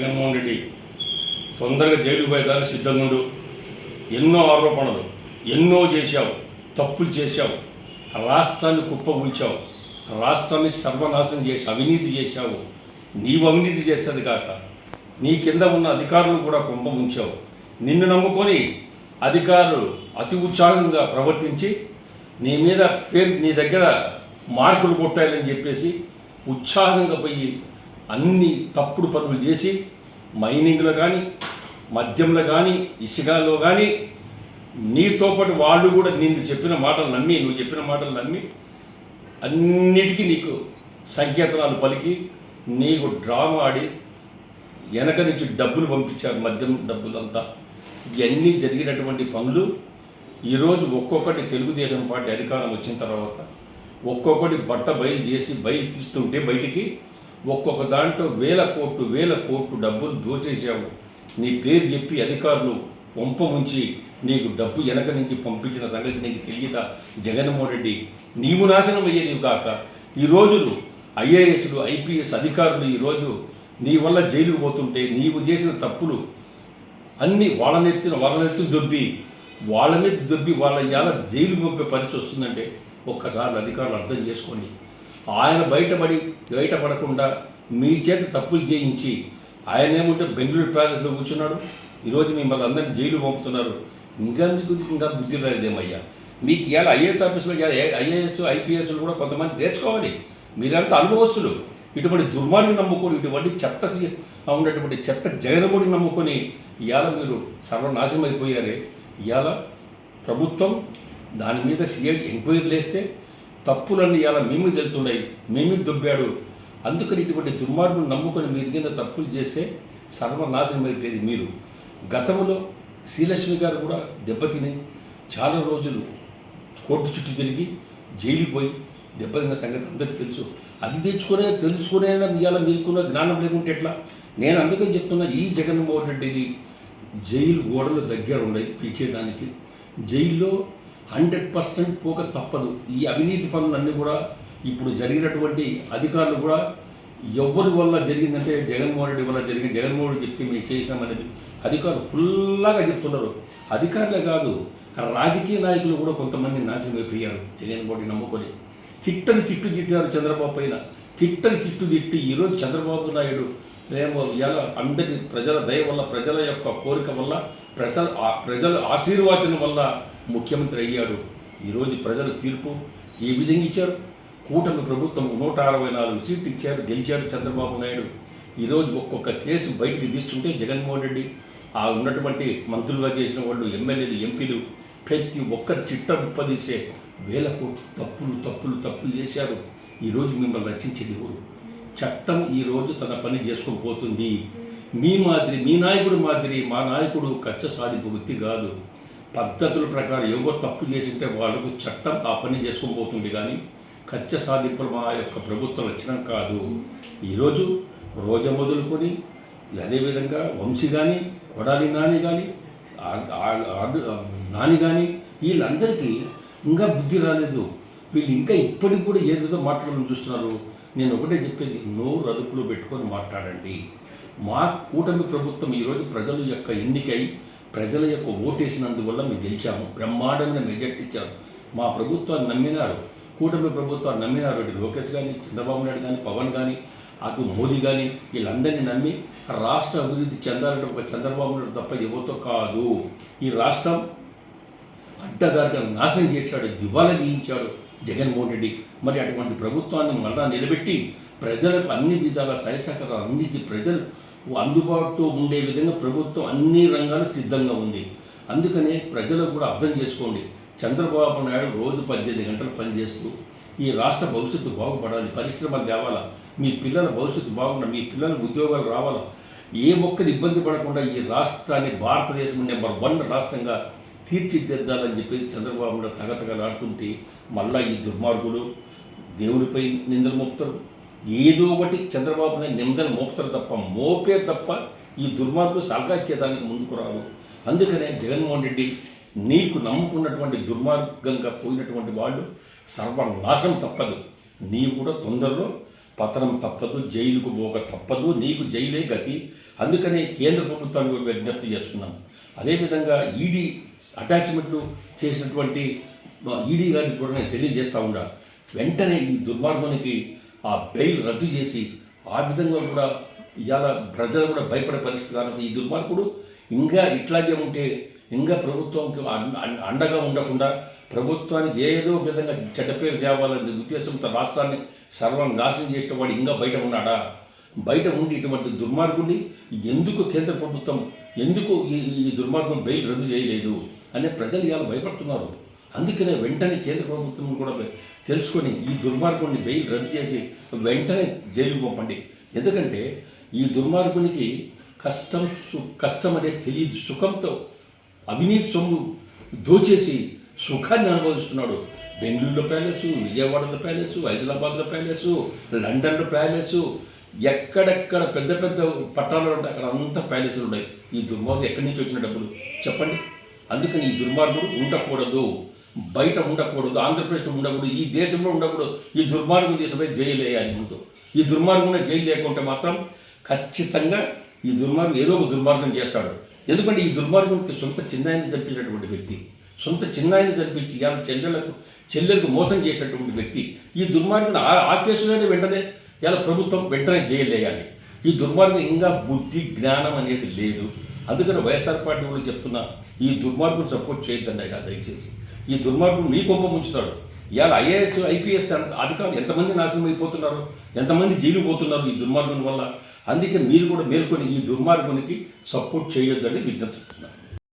జగన్మోహన్ రెడ్డి తొందరగా జైలుకు పోయేదాన్ని సిద్ధంగా ఎన్నో ఆరోపణలు ఎన్నో చేశావు తప్పులు చేశావు రాష్ట్రాన్ని కుప్పగూల్చావు రాష్ట్రాన్ని సర్వనాశనం చేసి అవినీతి చేశావు. నీవు అవినీతి చేసేది కాక నీ కింద ఉన్న అధికారులు కూడా కుంభ ఉంచావు నిన్ను నమ్ముకొని అధికారులు అతి ఉత్సాహంగా ప్రవర్తించి నీ మీద పేరు నీ దగ్గర మార్కులు కొట్టాలని చెప్పేసి ఉత్సాహంగా పోయి అన్ని తప్పుడు పనులు చేసి మైనింగ్లో కానీ మద్యంలో కానీ ఇసుకలో కానీ నీతో పాటు వాళ్ళు కూడా నేను చెప్పిన మాటలు నమ్మి నువ్వు చెప్పిన మాటలు నమ్మి అన్నిటికీ నీకు సంకేతనాలు పలికి నీకు డ్రామా ఆడి వెనక నుంచి డబ్బులు పంపించారు మద్యం డబ్బులంతా. ఇవన్నీ జరిగినటువంటి పనులు ఈరోజు ఒక్కొక్కటి తెలుగుదేశం పార్టీ అధికారం వచ్చిన తర్వాత ఒక్కొక్కటి బట్ట బయలు చేసి బయలు తీస్తుంటే బయటికి ఒక్కొక్క దాంట్లో వేల కోట్లు వేల కోట్లు డబ్బులు దోచేసావు నీ పేరు చెప్పి అధికారులు వంప ఉంచి నీకు డబ్బు వెనక నుంచి పంపించిన సంగతి నీకు తెలియదా? జగన్మోహన్ రెడ్డి నీవు నాశనం అయ్యేది కాక ఈ రోజులు ఐఏఎస్లు ఐపీఎస్ అధికారులు ఈరోజు నీ వల్ల జైలుకు పోతుంటే నీవు చేసిన తప్పులు అన్ని వాళ్ళనెత్తిన వాళ్ళనెత్తి దొబ్బి వాళ్ళ మీద దొబ్బి వాళ్ళ ఇవాళ జైలు పంపే పరిస్థితి వస్తుందంటే ఒక్కసారి అధికారులు అర్థం చేసుకోండి. ఆయన బయటపడి బయటపడకుండా మీ చేత తప్పులు చేయించి ఆయన ఏమంటే బెంగళూరు ప్యాలెస్లో కూర్చున్నాడు. ఈరోజు మిమ్మల్ని అందరినీ జైలు పంపుతున్నారు. ఇంకా మీకు ఇంకా బుద్ధి రాలేదేమయ్యా? మీకు ఇలా ఐఏఎస్ ఆఫీసులో ఐఏఎస్ ఐపీఎస్లు కూడా కొంతమంది నేర్చుకోవాలి. మీరంతా అనుభవస్తులు. ఇటువంటి దుర్మార్గం నమ్ముకొని ఇటువంటి చెత్త సి- ఉన్నటువంటి చెత్త జగనమోడి నమ్ముకొని ఇవాళ మీరు సర్వనాశనం అయిపోయారే. ఇవాళ ప్రభుత్వం దాని మీద సిఐ ఎంక్వైరీలు వేస్తే తప్పులన్నీ ఇలా మేము తెలుతున్నాయి మేమే దుబ్బాడు. అందుకని ఇటువంటి దుర్మార్గులు నమ్ముకొని మీరు కింద తప్పులు చేస్తే సర్వనాశనం అయిపోయేది మీరు. గతంలో శ్రీలక్ష్మి గారు కూడా దెబ్బతిని చాలా రోజులు కోర్టు చుట్టూ తిరిగి జైలుకి పోయి దెబ్బతిన్న సంగతి అందరికీ తెలుసు. అది తెచ్చుకునే తెలుసుకునే ఇవాళ మీకున్న జ్ఞానం లేకుంటే ఎట్లా? నేను అందుకని చెప్తున్నా ఈ జగన్మోహన్ రెడ్డిది జైలు గోడలు దగ్గర ఉన్నాయి పిలిచేదానికి. జైల్లో హండ్రెడ్ పర్సెంట్ పోక తప్పదు. ఈ అవినీతి పనులన్నీ కూడా ఇప్పుడు జరిగినటువంటి అధికారులు కూడా ఎవరి వల్ల జరిగిందంటే జగన్మోహన్ రెడ్డి వల్ల జరిగింది జగన్మోహన్ రెడ్డి చెప్తే మేము చేసినామనేది అధికారులు ఫుల్లాగా చెప్తున్నారు. అధికారులే కాదు రాజకీయ నాయకులు కూడా కొంతమంది నాశనం అయిపోయారు. జగన్మోహన్ రెడ్డి నమ్ముకొని. తిట్టని తిట్టు తిట్టారు చంద్రబాబు పైన. తిట్టని తిట్టు తిట్టి ఈరోజు చంద్రబాబు నాయుడు ఏమో ఇవాళ అందరి ప్రజల దయ వల్ల ప్రజల యొక్క కోరిక వల్ల ప్రజల ఆ- ప్రజల ఆశీర్వాచన వల్ల ముఖ్యమంత్రి అయ్యాడు. ఈరోజు ప్రజల తీర్పు ఏ విధంగా ఇచ్చారు. కూటమి ప్రభుత్వం నూట అరవై నాలుగు సీట్లు ఇచ్చారు గెలిచారు చంద్రబాబు నాయుడు. ఈరోజు ఒక్కొక్క కేసు బయటికి తీస్తుంటే జగన్మోహన్ రెడ్డి ఆ ఉన్నటువంటి మంత్రులుగా చేసిన వాళ్ళు ఎమ్మెల్యేలు ఎంపీలు ప్రతి ఒక్కరి చిట్ట ఉప్పదీసే వేల కోట్లు తప్పులు తప్పులు తప్పులు చేశారు. ఈరోజు మిమ్మల్ని రక్షించేది ఎవరు? చట్టం ఈరోజు తన పని చేసుకొని పోతుంది. మీ మాదిరి మీ నాయకుడు మాదిరి మా నాయకుడు కచ్చ సాధింపు వ్యక్తి కాదు. పద్ధతుల ప్రకారం ఎవరు తప్పు చేసింటే వాళ్ళకు చట్టం ఆ పని చేసుకొని పోతుంది కానీ కచ్చ సాధింపులు మా యొక్క ప్రభుత్వం లక్షణం కాదు. ఈరోజు రోజు మొదలుకొని అదేవిధంగా వంశీ కానీ కొడాలి నాని కానీ నాని కానీ వీళ్ళందరికీ ఇంకా బుద్ధి రాలేదు. వీళ్ళు ఇంకా ఇప్పటికి కూడా ఏదేదో మాట్లాడాలని చూస్తున్నారు. నేను ఒకటే చెప్పేది నోరు అదుపులో పెట్టుకొని మాట్లాడండి. మా కూటమి ప్రభుత్వం ఈరోజు ప్రజల యొక్క ఎన్నికై ప్రజల యొక్క ఓటేసినందువల్ల మేము గెలిచాము. బ్రహ్మాండమైన మెజార్టీ ఇచ్చారు. మా ప్రభుత్వాన్ని నమ్మినారు. కూటమి ప్రభుత్వాన్ని నమ్మినారు. లోకేష్ కానీ చంద్రబాబు నాయుడు కానీ పవన్ కానీ అటు మోదీ కానీ వీళ్ళందరినీ నమ్మి రాష్ట్ర అభివృద్ధి చెందాలంటే ఒక చంద్రబాబు నాయుడు తప్ప ఎవరితో కాదు. ఈ రాష్ట్రం అడ్డదారిగా నాశనం చేశాడు దివాలా తీయించాడు జగన్మోహన్ రెడ్డి. మరి అటువంటి ప్రభుత్వాన్ని మళ్ళా నిలబెట్టి ప్రజలకు అన్ని విధాల సహాయసహకారాలు అందించి ప్రజలు అందుబాటులో ఉండే విధంగా ప్రభుత్వం అన్ని రంగాలు సిద్ధంగా ఉంది. అందుకనే ప్రజలకు కూడా అర్థం చేసుకోండి. చంద్రబాబు నాయుడు రోజు పద్దెనిమిది గంటలు పనిచేస్తూ ఈ రాష్ట్ర భవిష్యత్తు బాగుపడాలి పరిశ్రమలు తేవాలా మీ పిల్లల భవిష్యత్తు బాగుండాలి మీ పిల్లల ఉద్యోగాలు రావాలా. ఏ ఒక్కరు ఇబ్బంది పడకుండా ఈ రాష్ట్రాన్ని భారతదేశం నెంబర్ వన్ రాష్ట్రంగా తీర్చిదిద్దాలని చెప్పేసి చంద్రబాబు నాయుడు తగతగలాడుతుంటే మళ్ళా ఈ దుర్మార్గులు దేవుడిపై నిందలు మోపుతారు. ఏదో ఒకటి చంద్రబాబు నాయుడు మోపుతారు తప్ప మోపే తప్ప ఈ దుర్మార్గులు సలకాచ్చేదానికి ముందుకు రావు అందుకనే జగన్మోహన్ రెడ్డి నీకు నమ్ముకున్నటువంటి దుర్మార్గంగా పోయినటువంటి వాళ్ళు సర్వనాశం తప్పదు. నీవు కూడా తొందరలో పతనం తప్పదు జైలుకు పోక తప్పదు నీకు జైలే గతి. అందుకనే కేంద్ర ప్రభుత్వాన్ని విజ్ఞప్తి చేస్తున్నాం. అదేవిధంగా ఈడీ అటాచ్మెంట్లు చేసినటువంటి ఈడీ గారికి కూడా నేను తెలియజేస్తూ ఉండా వెంటనే ఈ దుర్మార్గానికి ఆ బెయిల్ రద్దు చేసి ఆ విధంగా కూడా ఇవాళ ప్రజలు కూడా భయపడే పరిస్థితి కాబట్టి ఈ దుర్మార్గుడు ఇంకా ఇట్లాగే ఉంటే ఇంకా ప్రభుత్వంకి అండగా ఉండకుండా ప్రభుత్వానికి ఏదో విధంగా చెడ్డ పేరు తేవాలనే ఉద్దేశంతో రాష్ట్రాన్ని సర్వం నాశనం చేసిన వాడు ఇంకా బయట ఉన్నాడా? బయట ఉండి ఇటువంటి దుర్మార్గుడిని ఎందుకు కేంద్ర ప్రభుత్వం ఎందుకు ఈ ఈ దుర్మార్గం బెయిల్ రద్దు చేయలేదు? అనే ప్రజలు ఇవాళ భయపడుతున్నారు. అందుకనే వెంటనే కేంద్ర ప్రభుత్వం కూడా తెలుసుకొని ఈ దుర్మార్గుడిని బెయిల్ రద్దు చేసి వెంటనే జైలుకు పంపండి. ఎందుకంటే ఈ దుర్మార్గునికి కష్టం సు కష్టం అనేది తెలియదు. సుఖంతో అవినీతి సొమ్ము దోచేసి సుఖాన్ని అనుభవిస్తున్నాడు. బెంగళూరులో ప్యాలెస్ విజయవాడలో ప్యాలెస్ హైదరాబాద్లో ప్యాలెస్ లండన్లో ప్యాలెస్ ఎక్కడెక్కడ పెద్ద పెద్ద పట్టణాలు ఉంటాయి అక్కడ అంతా ప్యాలెస్లు ఉన్నాయి. ఈ దుర్మార్గం ఎక్కడి నుంచి వచ్చిన డబ్బులు? చెప్పండి. అందుకని ఈ దుర్మార్గుడు ఉండకూడదు. బయట ఉండకూడదు ఆంధ్రప్రదేశ్లో ఉండకూడదు ఈ దేశంలో ఉండకూడదు ఈ దుర్మార్గం దేశంపై జైలు వేయాలి ముందు ఈ దుర్మార్గంలో జైలు లేకుంటే మాత్రం ఖచ్చితంగా ఈ దుర్మార్గం ఏదో ఒక దుర్మార్గం చేస్తాడు. ఎందుకంటే ఈ దుర్మార్గంకి సొంత చిన్నాయిని చంపించినటువంటి వ్యక్తి సొంత చిన్నాయిని చంపించి వాళ్ళ చెల్లెలకు చెల్లెలకు మోసం చేసినటువంటి వ్యక్తి ఈ దుర్మార్గం ఆ ఆ కేసులోనే వెంటనే ఇలా ప్రభుత్వం వెంటనే జైలు వేయాలి. ఈ దుర్మార్గం ఇంకా బుద్ధి జ్ఞానం అనేది లేదు. అందుకని వైఎస్ఆర్ పార్టీ వాళ్ళు చెప్తున్నా ఈ దుర్మార్గం సపోర్ట్ చేయొద్దండి దయచేసి. ఈ దుర్మార్గుడు మీ కొంప ముంచుతాడు. ఇవాళ ఐఏఎస్ ఐపీఎస్ అధికారులు ఎంతమంది నాశనం అయిపోతున్నారు? ఎంతమంది జైలు పోతున్నారు ఈ దుర్మార్గుని వల్ల? అందుకే మీరు కూడా మేల్కొని ఈ దుర్మార్గునికి సపోర్ట్ చేయొద్దని విజ్ఞప్తిస్తున్నారు